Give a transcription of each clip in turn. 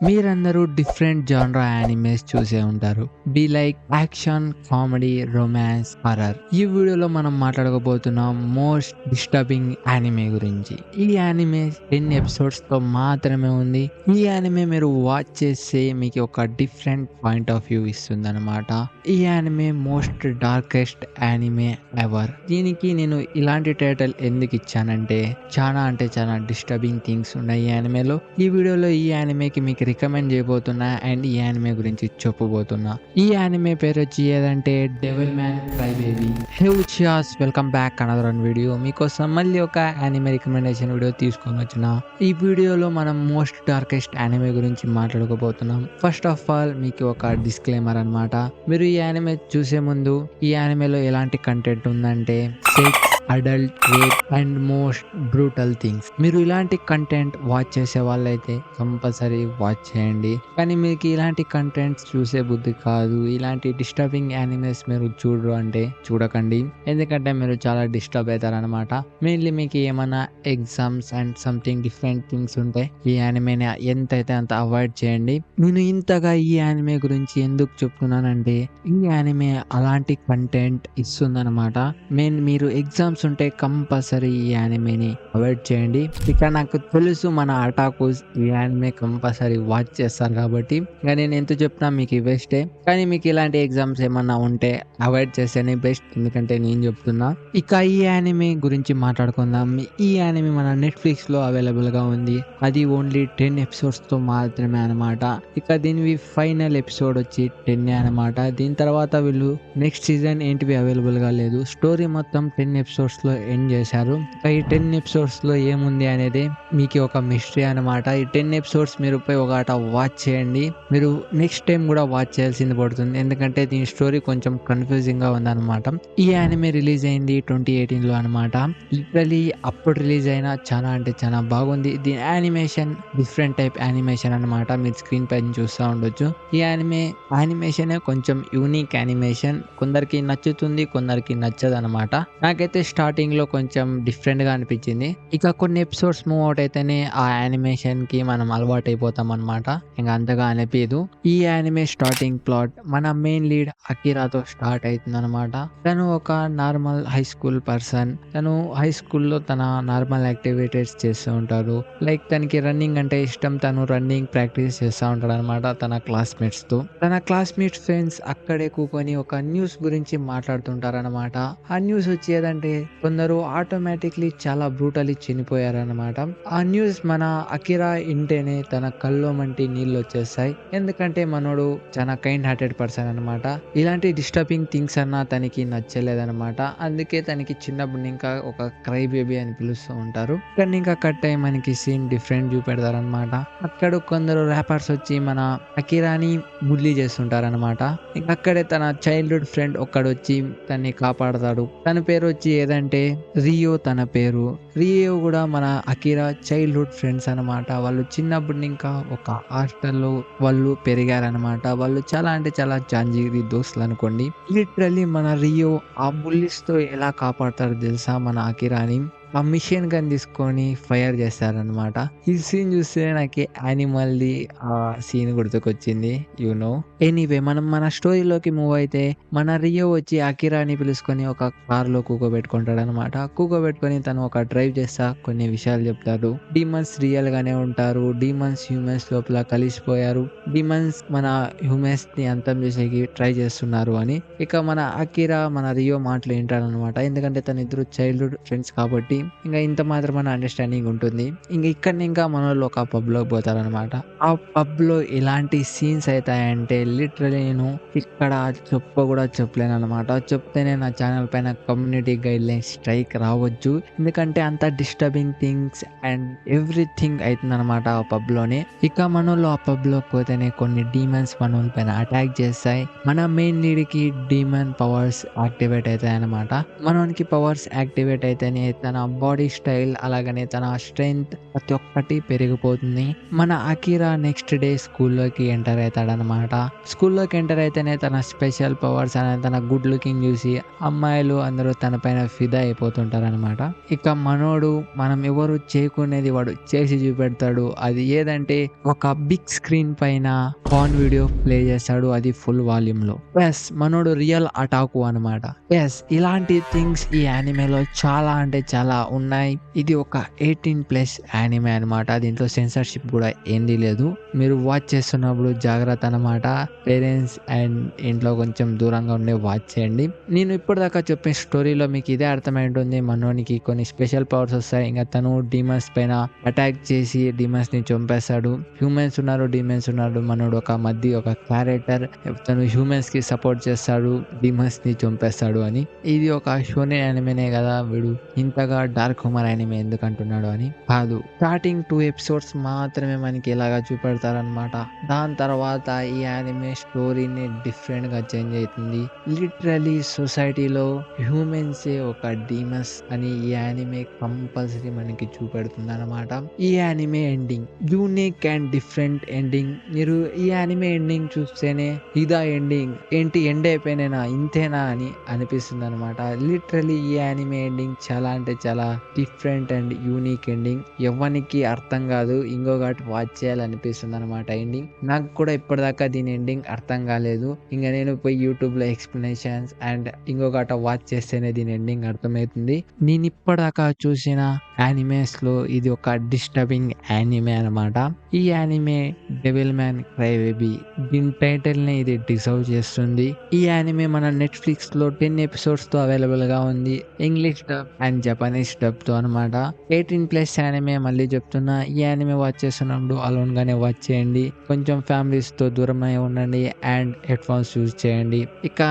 మీరందరూ different genre animes చూసే ఉంటారు. Be like action comedy romance horror ఈ వీడియోలో మనం మాట్లాడకపోతున్నాం మోస్ట్ డిస్టర్బింగ్ యానిమే గురించి. ఈ యానిమే టెన్ ఎపిసోడ్స్తో మాత్రమే ఉంది. ఈ యానిమే మీరు వాచ్ చేస్తే మీకు ఒక డిఫరెంట్ పాయింట్ ఆఫ్ వ్యూ ఇస్తుంది అనమాట ఈ anime most darkest anime ever దీనికి నేను ఇలాంటి టైటిల్ ఎందుకు ఇచ్చానంటే చాలా అంటే చాలా డిస్టర్బింగ్ థింగ్స్ ఉన్నాయి ఈ యానిమేలో ఈ వీడియోలో ఈ యానిమేకి మీకు రికమెండ్ చేయబోతున్నా అండ్ ఈ యానిమే గురించి చెప్పబోతున్నా. ఈ యానిమే పేరు వచ్చి ఏదంటే Devilman Crybaby hey చియాస్ welcome back another an video మీకోసం మళ్ళీ ఒక యానిమే రికమెండేషన్ వీడియో తీసుకొని వచ్చిన. ఈ వీడియోలో మనం మోస్ట్ డార్కెస్ట్ యానిమే గురించి మాట్లాడుకోబోతున్నాం ఫస్ట్ ఆఫ్ ఆల్ మీకు ఒక డిస్క్లైమర్ అన్నమాట. మీరు ఈ యానిమే చూసే ముందు ఈ యానిమేలో ఎలాంటి కంటెంట్ ఉందంటే sex adult rape and most brutal things. మీరు ఇలాంటి కంటెంట్ వాచ్ చేసే వాళ్ళైతే కంపల్సరీ వాచ్ చేయండి. కానీ మీకు ఇలాంటి కంటెంట్స్ చూసే బుద్ధి కాదు. ఇలాంటి డిస్టర్బింగ్ యానిమల్స్ మీరు చూడరు అంటే చూడకండి. ఎందుకంటే మీరు చాలా డిస్టర్బ్ అవుతారనమాట మెయిన్లీ మీకు ఏమైనా exams and something different things ఉంటాయి ఈ యానిమేని ఎంత అయితే అంత అవాయిడ్ చేయండి. నేను ఇంతగా ఈ యానిమే గురించి ఎందుకు చెప్తున్నానంటే ఈ యానిమే అలాంటి కంటెంట్ ఇస్తుందన్నమాట. మెయిన్ మీరు ఎగ్జామ్స్ ఉంటే కంపల్సరీ ఈ యానిమేని అవాయిడ్ చేయండి. ఇక నాకు తెలుసు మన అటాకుస్ ఈ యానిమే కంపల్సరీ వాచ్ చేస్తారు కాబట్టి. ఇక నేను ఎంత చెప్పినా మీకు బెస్టే కానీ మీకు ఇలాంటి ఎగ్జామ్స్ ఏమన్నా ఉంటే అవాయిడ్ చేస్తేనే బెస్ట్ ఎందుకంటే నేను చెప్తున్నా. ఇక ఈ యానిమే గురించి మాట్లాడుకుందాం. ఈ యానిమే మన నెట్ఫ్లిక్స్లో అవైలబుల్గా ఉంది. అది ఓన్లీ టెన్ ఎపిసోడ్స్తో మాత్రమే అనమాట ఇక దీనివి ఫైనల్ ఎపిసోడ్ వచ్చి టెన్ అనమాట దీని తర్వాత వీళ్ళు నెక్స్ట్ సీజన్ ఏంటివి అవైలబుల్గా లేదు. స్టోరీ మొత్తం టెన్ ఎపిసోడ్ ఎపిసోడ్స్లో ఎండ్ చేశారు? ఈ టెన్ ఎపిసోడ్స్లో ఏముంది అనేది మీకు ఒక మిస్టరీ అనమాట ఈ టెన్ ఎపిసోడ్స్ మీరు పోయి ఒక ఆట వాచ్ చేయండి. మీరు నెక్స్ట్ టైం కూడా వాచ్ చేయాల్సింది పడుతుంది. ఎందుకంటే దీని స్టోరీ కొంచెం కన్ఫ్యూజింగ్గా ఉందన్నమాట. ఈ యానిమే రిలీజ్ అయింది ట్వంటీ ఎయిటీన్లో అనమాట లిటరలీ అప్పుడు రిలీజ్ అయినా చాలా అంటే చాలా బాగుంది. దీని యానిమేషన్ డిఫరెంట్ టైప్ యానిమేషన్ అన్నమాట. మీరు స్క్రీన్ పైన చూస్తూ ఉండొచ్చు. ఈ యానిమే యానిమేషనే కొంచెం యూనిక్ యానిమేషన్ కొందరికి నచ్చుతుంది కొందరికి నచ్చదు అనమాట నాకైతే స్టార్టింగ్లో కొంచెం డిఫరెంట్గా అనిపించింది. ఇక కొన్ని ఎపిసోడ్స్ మూవ్ అవుట్ అయితేనే ఆ యానిమేషన్కి మనం అలవాటు అయిపోతాం అనమాట ఇంకా అంతగా అనిపించదు ఈ యానిమే స్టార్టింగ్ ప్లాట్ మన మెయిన్ లీడ్ అకిరాతో స్టార్ట్ అవుతుంది అనమాట తను ఒక నార్మల్ హై స్కూల్ పర్సన్ తను హై స్కూల్లో తన నార్మల్ యాక్టివిటీస్ చేస్తూ ఉంటారు లైక్ తనకి రన్నింగ్ అంటే ఇష్టం. తను రన్నింగ్ ప్రాక్టీస్ చేస్తూ ఉంటాడు అనమాట తన క్లాస్మేట్స్తో. తన క్లాస్మేట్స్ ఫ్రెండ్స్ అక్కడే కూకొని ఒక న్యూస్ గురించి మాట్లాడుతుంటారు అనమాట ఆ న్యూస్ వచ్చేదంటే కొందరు ఆటోమేటిక్లీ చాలా బ్రూటలీ చనిపోయారనమాట ఆ న్యూస్ మన అకిరా ఇంటేనే తన కల్లో మంటి నీళ్ళు వచ్చేస్తాయి. ఎందుకంటే మనోడు చాలా కైండ్ హార్టెడ్ పర్సన్ అనమాట ఇలాంటి డిస్టర్బింగ్ థింగ్స్ అన్నా తనకి నచ్చలేదన్నమాట. అందుకే తనకి చిన్నప్పుడు ఇంకా ఒక క్రై బేబీ అని పిలుస్తూ ఉంటారు. ఇక్కడ ఇంకా కట్ అయ్యి మనకి సీన్ డిఫరెంట్ చూపెడతారనమాట అక్కడ కొందరు ర్యాపర్స్ వచ్చి మన అకిరాని బుల్లీ చేస్తుంటారనమాట ఇంకా అక్కడే తన చైల్డ్హుడ్ ఫ్రెండ్ ఒక్కడు వచ్చి తన్ని కాపాడతాడు. తన పేరు వచ్చి ఏదంటే రియో తన పేరు. రియో కూడా మన అకిరా చైల్డ్హుడ్ ఫ్రెండ్స్ అనమాట వాళ్ళు చిన్నప్పుడు ఇంకా ఒక హాస్టల్లో వాళ్ళు పెరిగారనమాట వాళ్ళు చాలా అంటే చాలా జాంజీరి దోస్తులు అనుకోండి. లిటరలీ మన రియో ఆ బుల్లిస్తో ఎలా కాపాడతారో తెలుసా మన అకిరాని ఆ మిషన్ గన్ తీసుకొని ఫైర్ చేస్తారనమాట ఈ సీన్ చూస్తే నాకు యానిమల్ ది ఆ సీన్ గుర్తుకొచ్చింది యు నో ఎనీవే మనం మన స్టోరీలోకి మూవ్ అయితే మన రియో వచ్చి అకిరాని పిలుచుకొని ఒక కార్లో కూకోబెట్టుకుంటాడు అనమాట కూకోబెట్టుకొని తను ఒక డ్రైవ్ చేస్తా కొన్ని విషయాలు చెప్తాడు. డిమన్స్ రియల్ గానే ఉంటారు. డిమన్స్ హ్యూమన్స్ లోపల కలిసిపోయారు. డీమన్స్ మన హ్యూమన్స్ని అంతం చేసేకి ట్రై చేస్తున్నారు అని. ఇక మన అకిరా మన రియో మాటలు వింటాడనమాట ఎందుకంటే తన ఇద్దరు చైల్డ్హుడ్ ఫ్రెండ్స్ కాబట్టి ఇంకా ఇంత మాత్రం మన అండర్స్టాండింగ్ ఉంటుంది. ఇంకా ఇక్కడ ఇంకా మన వాళ్ళు ఒక పబ్లోకి పోతారనమాట ఆ పబ్లో ఎలాంటి సీన్స్ అవుతాయంటే లిటరలీ నేను ఇక్కడ చెప్ప కూడా చెప్పలేను అనమాట చెప్తేనే నా ఛానల్ పైన కమ్యూనిటీ గైడ్ లైన్ స్ట్రైక్ రావచ్చు. ఎందుకంటే అంత డిస్టర్బింగ్ థింగ్స్ అండ్ ఎవ్రీథింగ్ అవుతుందనమాట ఆ పబ్లోనే. ఇక మనోళ్ళు ఆ పబ్లోకి పోతేనే కొన్ని డీమన్స్ మనోళ్ళ పైన అటాక్ చేస్తాయి. మన మెయిన్ లీడ్కి డీమన్ పవర్స్ యాక్టివేట్ అవుతాయి అనమాట మనోనికి పవర్స్ యాక్టివేట్ అయితేనే తన బాడీ స్టైల్ అలాగనే తన స్ట్రెంగ్త్ ప్రతి ఒక్కటి పెరిగిపోతుంది. మన అకీరా నెక్స్ట్ డే స్కూల్లోకి ఎంటర్ అవుతాడనమాట స్కూల్లోకి ఎంటర్ అయితేనే తన స్పెషల్ పవర్స్ అనే తన గుడ్ లుకింగ్ చూసి అమ్మాయిలు అందరూ తన పైన ఫిదా అయిపోతుంటారనమాట ఇక మనోడు మనం ఎవరు చేయకునేది వాడు చేసి చూపెడతాడు. అది ఏదంటే ఒక బిగ్ స్క్రీన్ పైన ఫోన్ వీడియో ప్లే చేస్తాడు అది ఫుల్ వాల్యూమ్లో. ఎస్ మనోడు రియల్ అటాకు అనమాట ఎస్ ఇలాంటి థింగ్స్ ఈ యానిమేలో చాలా అంటే చాలా ఉన్నాయి. ఇది ఒక ఎయిటీన్ ప్లస్ యానిమే అనమాట దీంట్లో సెన్సర్షిప్ కూడా ఏంది లేదు. మీరు వాచ్ చేస్తున్నప్పుడు జాగ్రత్త అనమాట పేరెంట్స్ అండ్ ఇంట్లో కొంచెం దూరంగా ఉండే వాచ్ చేయండి. నేను ఇప్పటిదాకా చెప్పిన స్టోరీలో మీకు ఇదే అర్థమై ఉంటుంది మనోనికి కొన్ని స్పెషల్ పవర్స్ వస్తాయి. ఇంకా తను డీమన్స్ పైన అటాక్ చేసి డీమన్స్ని చంపేస్తాడు. హ్యూమన్స్ ఉన్నారు డీమన్స్ ఉన్నారు. మనోడు ఒక మధ్య ఒక క్యారెక్టర్ తను హ్యూమన్స్కి సపోర్ట్ చేస్తాడు డీమన్స్ని చంపేస్తాడు అని. ఇది ఒక షోనే యానిమేనే కదా వీడు. ఇంతగా డార్క్ హ్యూమర్ యానిమే ఎందుకు అంటున్నాడు అని కాదు. స్టార్టింగ్ టూ ఎపిసోడ్స్ మాత్రమే మనకి ఇలాగా చూపెడతారనమాట దాని తర్వాత ఈ యానిమే స్టోరీని డిఫరెంట్గా చేంజ్ అవుతుంది. లిటరలీ సొసైటీలో హ్యూమెన్సే ఒక డీమస్ అని ఈ యానిమే కంపల్సరీ మనకి చూపెడుతుంది అనమాట ఈ anime ending unique and different ending మీరు ఈ యానిమే ఎండింగ్ చూస్తేనే ఇదా ఎండింగ్ ఏంటి ఎండ్ అయిపోయినా ఇంతేనా అని అనిపిస్తుంది అనమాట లిటరలీ ఈ యానిమే ఎండింగ్ చాలా అంటే చాలా డిఫరెంట్ అండ్ యూనిక్ ఎండింగ్ ఎవరికి అర్థం కాదు ఇంకొకటి వాచ్ చేయాలనిపిస్తుంది అనమాట ఎండింగ్ నాకు కూడా ఇప్పటిదాకా దీని ఎండింగ్ అర్థం కాలేదు. ఇంకా నేను పోయి యూట్యూబ్లో ఎక్స్ప్లెనేషన్స్ అండ్ ఇంకొకట వాచ్ చేస్తేనే దీని ఎండింగ్ అర్థమవుతుంది. నేను ఇప్పటిదాకా చూసిన యానిమేస్లో ఇది ఒక డిస్టర్బింగ్ యానిమే అనమాట ఈ anime Devilman Crybaby దీని టైటిల్ని ఇది డిజర్వ్ చేస్తుంది. ఈ యానిమే మన నెట్ఫ్లిక్స్లో టెన్ ఎపిసోడ్స్తో అవైలబుల్గా ఉంది. ఇంగ్లీష్ డబ్ అండ్ జపనీస్ డబ్తో అనమాట ఎయిటీన్ ప్లస్ యానిమే మళ్ళీ చెప్తున్నా ఈ యానిమే వాచ్ చేస్తున్నప్పుడు అలోన్ గానే వాచ్ చేయండి. కొంచెం ఫ్యామిలీస్తో దూరమై ఉండండి అండ్ హెడ్ ఫోన్స్ యూజ్ చేయండి. ఇక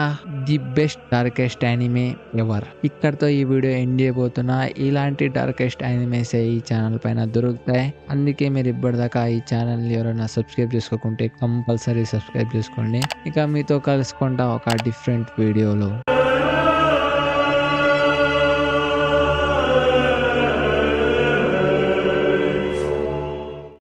the best darkest anime ever ఇక్కడతో ఈ వీడియో ఎండ్ చేయబోతున్నా. ఇలాంటి డార్కెస్ట్ యానిమేస్ ఈ ఛానల్ పైన దొరుకుతాయి. అందుకే మీరు ఇప్పటిదాకా ఈ ఛానల్ ఎవరైనా సబ్స్క్రైబ్ చేసుకోకుంటే కంపల్సరీ సబ్స్క్రైబ్ చేసుకోండి. ఇక మీతో కలుసుకుంటా ఒక డిఫరెంట్ వీడియోలో